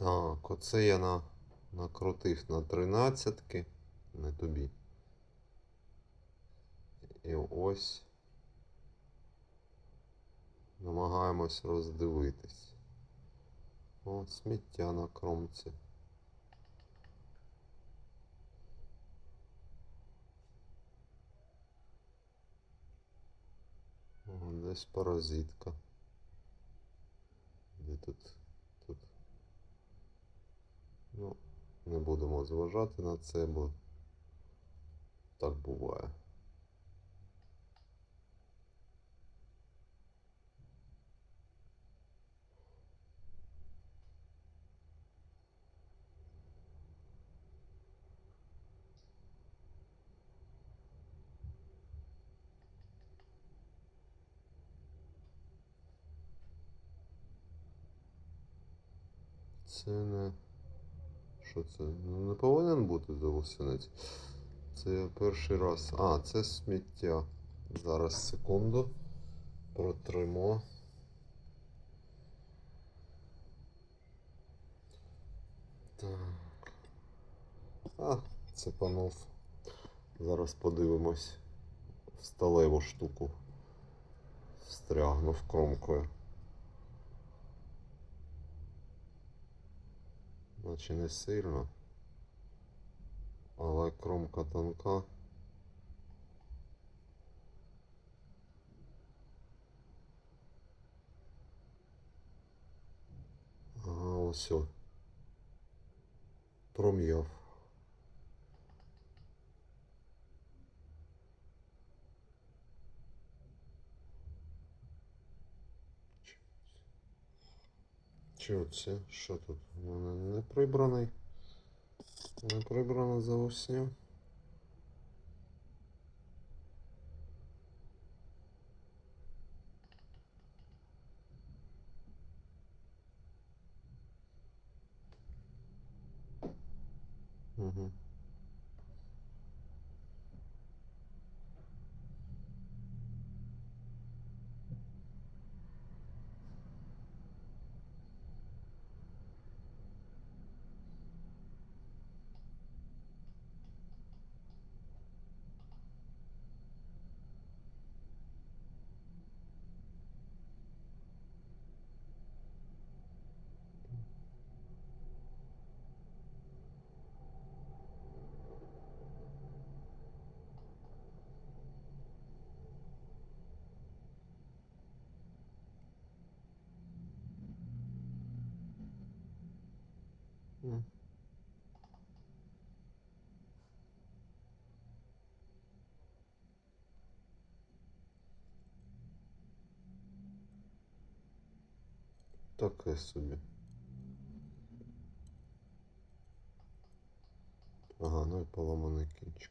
Так, оце я на, накрутив на тринадцятки, не тобі. І ось намагаємось роздивитись. О, сміття на кромці. О, десь паразитка. Де тут? Тут. Ну, не будемо зважати на це, бо так буває. Це не. Що це? Ну не повинен бути заусенець. Це я перший раз. А, це сміття. Зараз секунду. Протримо. Так. А, цепанув. Зараз подивимось в сталеву штуку. Встрягнув кромкою. Наче не сильно. Але кромка тонка. Ага, ось. Пром'яв. Чи оце? Що тут? Вона не прибраний. Не прибрано за усім. Угу. М. Таке собі. Ага, ну і поламаний кінчик.